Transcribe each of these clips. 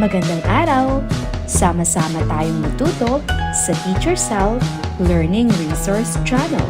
Magandang araw! Sama-sama tayong matuto sa Teacher Sal Learning Resource Channel.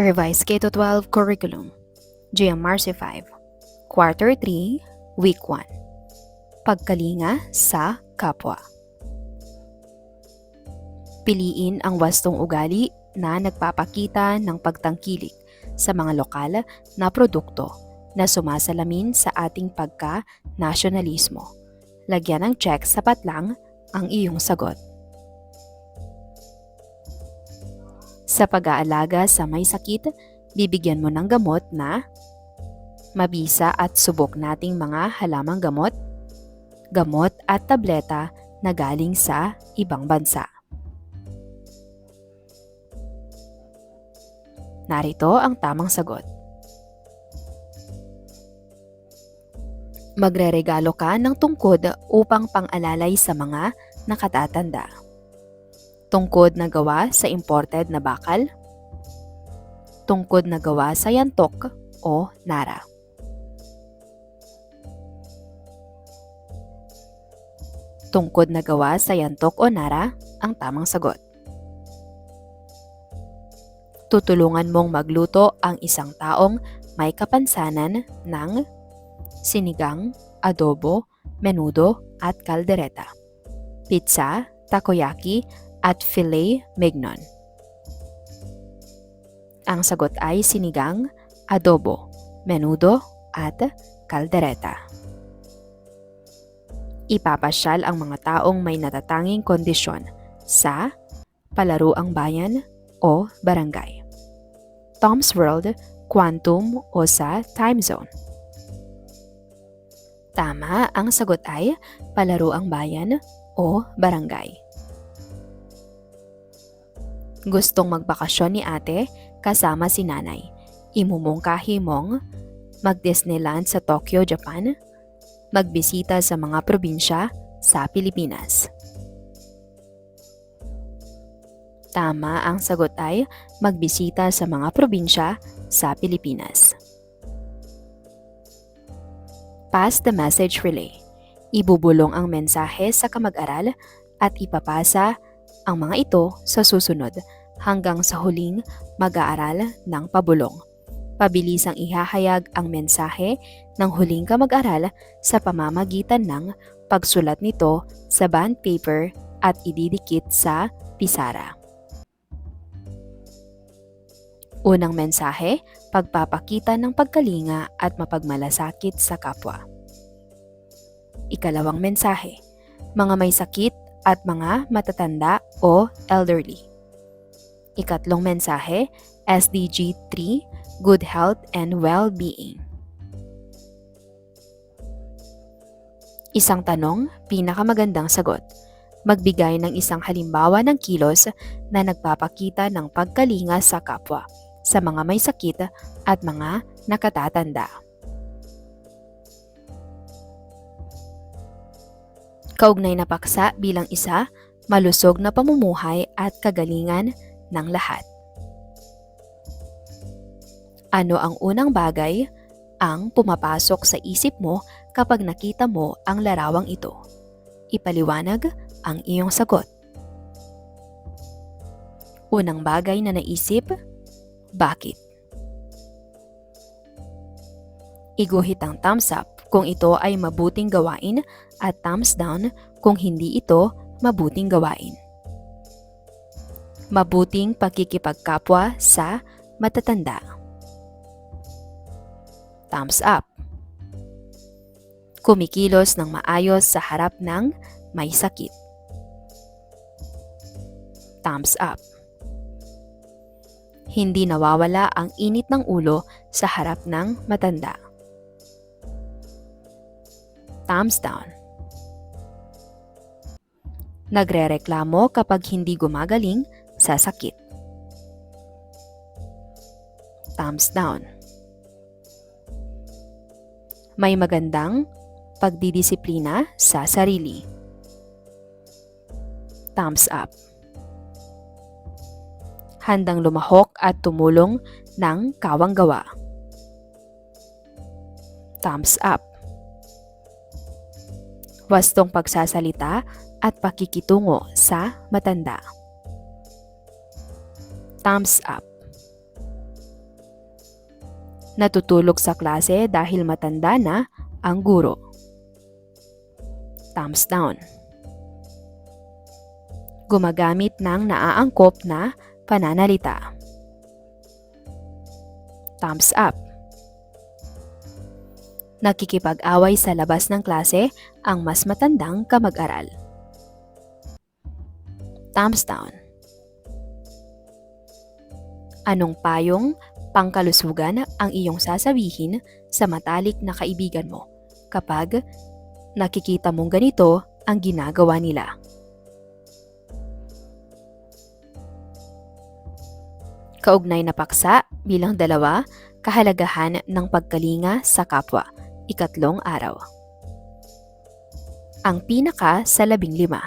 Revised K-12 Curriculum. GMRC 5 Quarter 3 Week 1 Pagkalinga sa kapwa. Piliin ang wastong ugali na nagpapakita ng pagtangkilik sa mga lokal na produkto na sumasalamin sa ating pagka-nasyonalismo. Lagyan ng check sapat lang ang iyong sagot. Sa pag-aalaga sa may sakit, bibigyan mo ng gamot na mabisa at subok nating mga halamang gamot, gamot at tableta na galing sa ibang bansa. Narito ang tamang sagot. Magreregalo ka ng tungkod upang pang-alalay sa mga nakatatanda. Tungkod na gawa sa imported na bakal. Tungkod na gawa sa yantok o nara. Tungkod na gawa sa yantok o nara ang tamang sagot tutulungan mong magluto ang isang taong may kapansanan ng sinigang, adobo, menudo at kaldereta, pizza, takoyaki at filet mignon. Ang sagot ay sinigang, adobo, menudo at kaldereta. Ipapasyal ang mga taong may natatanging kondisyon sa palaruang bayan o barangay. Tom's World, Quantum o sa Time Zone. Tama, ang sagot ay palaro ang bayan o barangay. Gustong magbakasyon ni ate kasama si nanay. Imumungkahi mong mag-Disneyland sa Tokyo, Japan, magbisita sa mga probinsya sa Pilipinas. Tama ang sagot ay magbisita sa mga probinsya sa Pilipinas. Pass the message relay. Ibubulong ang mensahe sa kamag-aral at ipapasa ang mga ito sa susunod hanggang sa huling mag-aaral ng pabulong. Pabilisang ihahayag ang mensahe ng huling kamag-aral sa pamamagitan ng pagsulat nito sa bond paper at ididikit sa pisara. Unang mensahe, pagpapakita ng pagkalinga at mapagmalasakit sa kapwa. Ikalawang mensahe, mga may sakit at mga matatanda o elderly. Ikatlong mensahe, SDG 3, good health and well-being. Isang tanong, pinakamagandang sagot. Magbigay ng isang halimbawa ng kilos na nagpapakita ng pagkalinga sa kapwa sa mga may sakit at mga nakatatanda. Kaugnay na paksa bilang isa, malusog na pamumuhay at kagalingan ng lahat. Ano ang unang bagay ang pumapasok sa isip mo kapag nakita mo ang larawang ito? Ipaliwanag ang iyong sagot. Unang bagay na naisip, bakit? Iguhit ang thumbs up kung ito ay mabuting gawain at thumbs down kung hindi ito mabuting gawain. Mabuting pagkikipagkapwa sa matatanda. Thumbs up. Kumikilos ng maayos sa harap ng may sakit. Thumbs up hindi nawawala ang init ng ulo sa harap ng matanda. Thumbs down. Nagrereklamo kapag hindi gumagaling sa sakit. Thumbs down. May magandang pagdidisiplina sa sarili. Thumbs up handang lumahok at tumulong ng kawang gawa. Thumbs up. Wastong pagsasalita at pakikitungo sa matanda. Thumbs up. Natutulog sa klase dahil matanda na ang guro. Thumbs down. Gumagamit ng naaangkop na pananalita. Thumbs up. Nakikipag-away sa labas ng klase ang mas matandang kamag-aral. Thumbs down. Anong payong pangkalusugan ang iyong sasabihin sa matalik na kaibigan mo kapag nakikita mong ganito ang ginagawa nila? Kaugnay na paksa bilang dalawa, kahalagahan ng pagkalinga sa kapwa, ikatlong araw. Ang pinaka sa labing lima.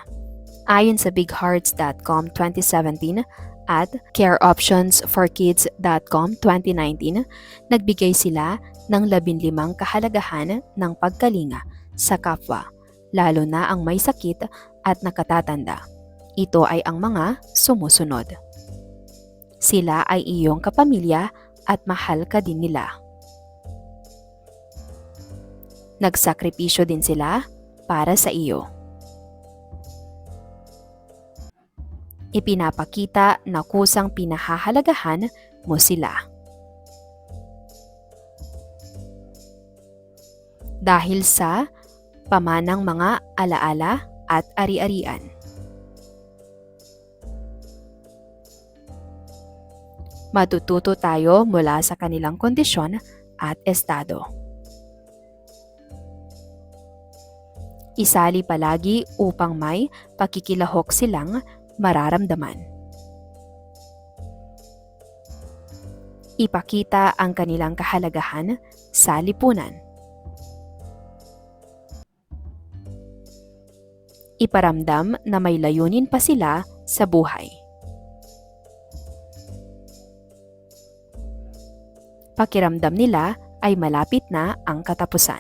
Ayon sa bighearts.com 2017 at careoptionsforkids.com 2019, nagbigay sila ng labinlimang kahalagahan ng pagkalinga sa kapwa, lalo na ang may sakit at nakatatanda. Ito ay ang mga sumusunod. Sila ay iyong kapamilya at mahal ka din nila. Nagsakripisyo din sila para sa iyo. Ipinapakita na kusang pinahahalagahan mo sila. Dahil sa pamanang mga alaala at ari-arian. Matututo tayo mula sa kanilang kondisyon at estado. Isali palagi upang may pakikilahok silang mararamdaman. Ipakita ang kanilang kahalagahan sa lipunan. Iparamdam na may layunin pa sila sa buhay. Pakiramdam nila ay malapit na ang katapusan.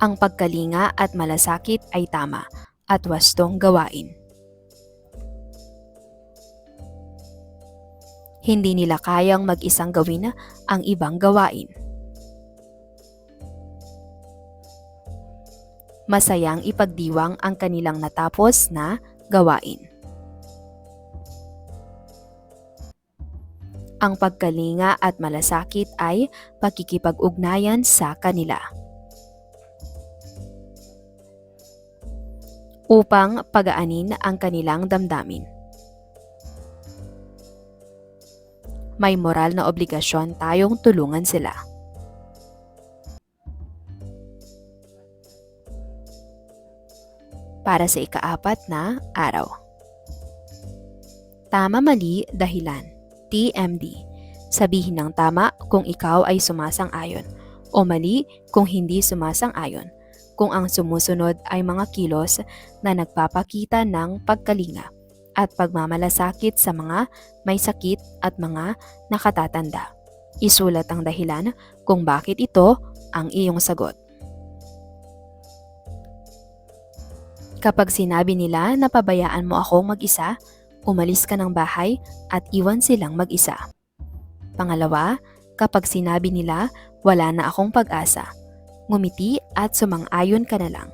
Ang pagkalinga at malasakit ay tama at wastong gawain. Hindi nila kayang mag-isang gawin ang ibang gawain. Masayang ipagdiwang ang kanilang natapos na gawain. Ang pagkalinga at malasakit ay pakikipag-ugnayan sa kanila. upang pagaanin ang kanilang damdamin. May moral na obligasyon tayong tulungan sila. Para sa ikaapat na araw. Tama-mali dahilan. TMD. Sabihin ng tama kung ikaw ay sumasang-ayon o mali kung hindi sumasang-ayon kung ang sumusunod ay mga kilos na nagpapakita ng pagkalinga at pagmamalasakit sa mga may sakit at mga nakatatanda. Isulat ang dahilan kung bakit ito ang iyong sagot. Kapag sinabi nila na pabayaan mo akong mag-isa, umalis ka ng bahay at iwan silang mag-isa. Pangalawa, kapag sinabi nila wala na akong pag-asa, ngumiti at sumang-ayon ka na lang.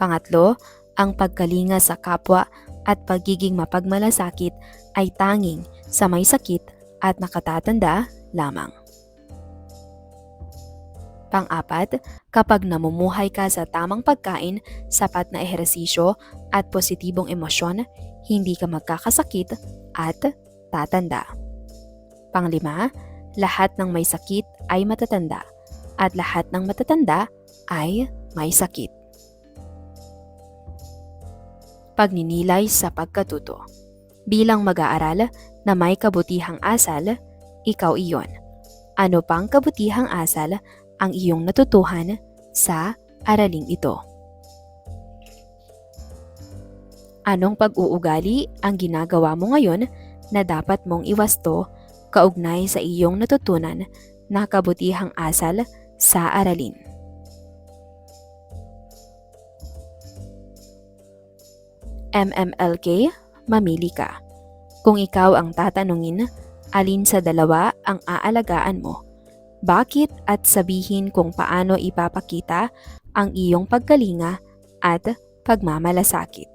Pangatlo, ang pagkalinga sa kapwa at pagiging mapagmalasakit ay tanging sa may sakit at nakatatanda lamang. Pang-apat, kapag namumuhay ka sa tamang pagkain, sapat na ehersisyo at positibong emosyon, hindi ka magkakasakit at tatanda. Panglima, lahat ng may sakit ay matatanda at lahat ng matatanda ay may sakit. Pagninilay sa pagkatuto. Bilang mag-aaral na may kabutihang asal, ikaw iyon. Ano pang kabutihang asal ang iyong natutuhan sa araling ito. Anong pag-uugali ang ginagawa mo ngayon na dapat mong iwasto kaugnay sa iyong natutunan na kabutihang asal sa aralin. MMLK, mamili ka. Kung ikaw ang tatanungin, alin sa dalawa ang aalagaan mo? Bakit at sabihin kung paano ipapakita ang iyong pagkalinga at pagmamalasakit.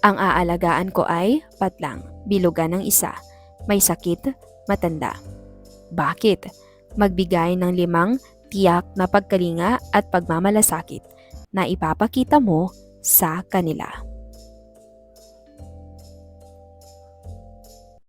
Ang aalagaan ko ay patlang, bilugan ng isa, may sakit, matanda. Bakit? Magbigay ng limang tiyak na pagkalinga at pagmamalasakit na ipapakita mo sa kanila.